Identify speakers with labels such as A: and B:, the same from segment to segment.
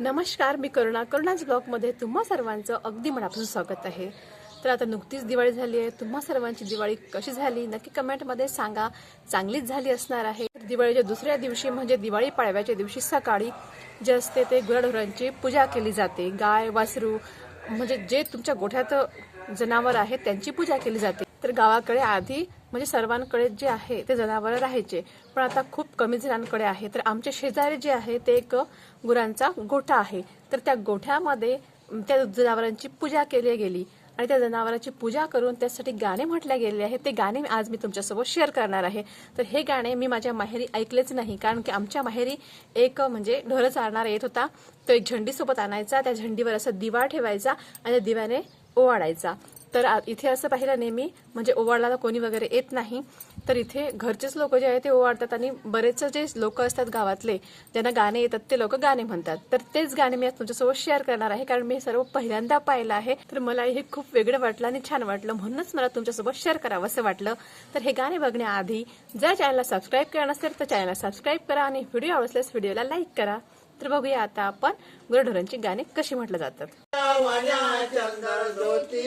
A: नमस्कार मी करुणा. करुणाच ब्लॉगमध्ये तुम्हा सर्वांचं अगदी मनापासून स्वागत आहे. तर आता नुकतीच दिवाळी झाली आहे. तुम्हा सर्वांची दिवाळी कशी झाली? नक्की कमेंटमध्ये सांगा. चांगलीच झाली असणार आहे. दिवाळीच्या दुसऱ्या दिवशी म्हणजे दिवाळी पाडव्याच्या दिवशी सकाळी जे असते ते गुराढोरांची पूजा केली जाते. गाय वासरू म्हणजे जे तुमच्या गोठ्यात जनावर आहेत त्यांची पूजा केली जाते. तर गावाकडे आधी म्हणजे सर्वांकडे जे आहे ते जनावर राहायचे. पण आता खूप कमी जणांकडे आहे. तर आमचे शेजारी जे आहे ते एक गुरांचा गोठा आहे. तर त्या गोठ्यामध्ये त्या जनावरांची पूजा केली गेली. आणि त्या जनावरांची पूजा करून त्यासाठी गाणे म्हटले गेले आहे ते गाणे आज मी तुमच्यासोबत शेअर करणार आहे. तर हे गाणे मी माझ्या माहेरी ऐकलेच नाही. कारण की आमच्या माहेरी एक म्हणजे ढोरं चालणारा येत होता. तो एक झंडीसोबत आणायचा. त्या झंडीवर असा दिवा ठेवायचा आणि त्या दिव्याने ओवाडायचा तर आ- इथे असं पाहिलं नेहमी म्हणजे ओवाळायला कोणी वगैरे येत नाही. तर इथे घरचेच लोक जे आहे ते ओवाळतात आणि बरेच जे लोक असतात गावातले ज्यांना गाणे येतात ते लोक गाणे म्हणतात. तर तेच गाणे मी आज तुमच्यासोबत शेअर करणार आहे कारण मी हे सर्व पहिल्यांदा पाहिलं आहे. तर मला हे खूप वेगळं वाटलं आणि छान वाटलं. म्हणूनच मला तुमच्यासोबत शेअर करावं असं वाटलं. तर हे गाणे बघण्याआधी जर चॅनलला सबस्क्राईब करणार असेल तर चॅनलला सबस्क्राईब करा आणि व्हिडिओ आवडल्यास व्हिडिओला लाईक करा. तर बघूया आता आपण गुरढोरांची गाणी कशी म्हटलं जातात.
B: चावल्या चंद्र ज्योती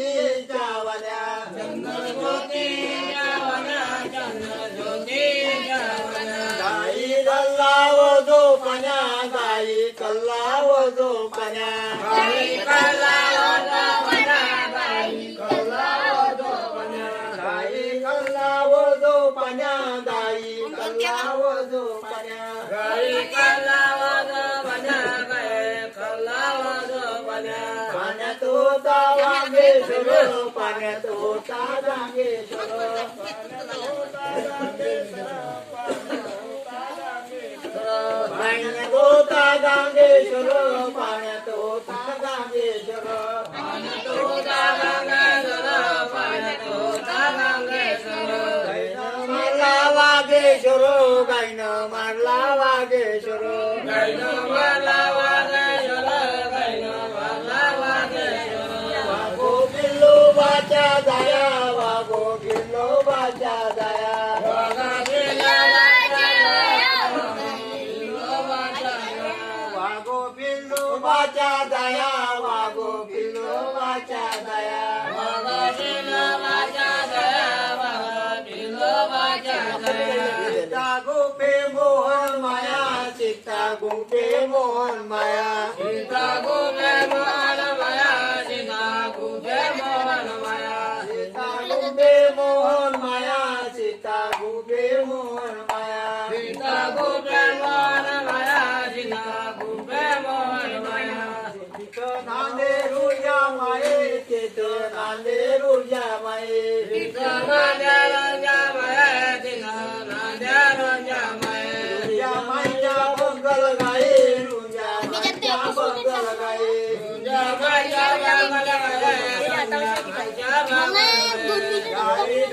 B: चावल्या चंद्र ज्योती चावल्या चंद्र ज्योती चावल्या गाई कल्लाव झोपण्या गाई कल्लाव झोपण्या गाई कल्लाव झोपण्या गाई कल्लाव झोपण्या गाई कल्लाव झोपण्या गाई कल्लाव झोपण्या गाई कल्ला তা লাগে শোনো পানে তো তা লাগে শোনো পানে তো তা লাগে শোনো পানে তো তা লাগে শোনো পানে তো তা লাগে শোনো পানে তো তা লাগে শোনো মারলা লাগে শোনো গাইনো মারলা লাগে শোনো গাইনো 다야 와고 길로 반자 다야. 와가 길로 반자야 와고 길로 반자 다야 와고 길로 반자 다야. 와가 길로 반자 다야 와가 길로 반자 다야 시타 고페 모한 마야 시타 고페 모한 마야.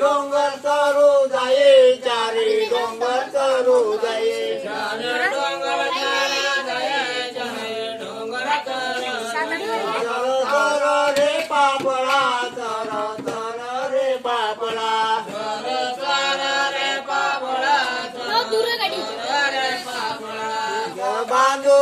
B: डोंगर चरू जाये चारी डोंगर चरू जाये तर रे पापळा तर तर रे पापळा बांधू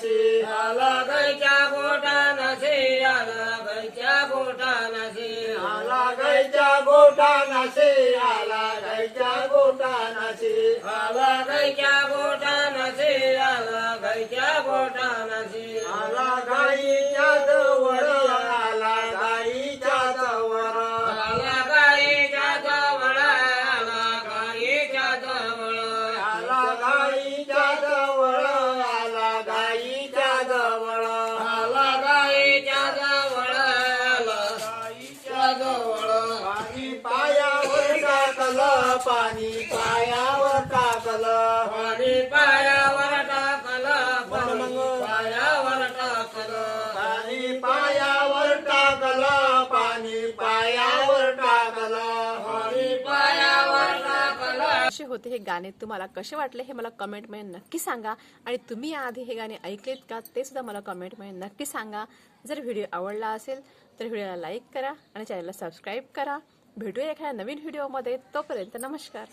B: નથી અલગ ચા ગોટા નથી અલગ ચા ગોટા નથી અલગ ચા ગોટા નથી અલગ ચા ગોટા નથી અલગ ચા ગોટા पाणी पायावर टाकलं.
C: पाणी पायावर टाकलं.
B: पाणी
C: पायावर टाकलं.
B: पाणी पायावर टाकलं. पाणी पायावर टाकलं.
C: पाणी पायावर टाकलं.
A: कसे होते हे गाणे? तुम्हाला कसे वाटले हे मला कमेंटमध्ये नक्की सांगा. आणि तुम्ही याआधी हे गाणे ऐकलेत का ते सुद्धा मला कमेंटमध्ये नक्की सांगा. जर व्हिडिओ आवडला असेल तर व्हिडिओला लाईक करा आणि चॅनलला सबस्क्राईब करा. भेटूया एखाद्या नवीन व्हिडिओमध्ये. तोपर्यंत नमस्कार.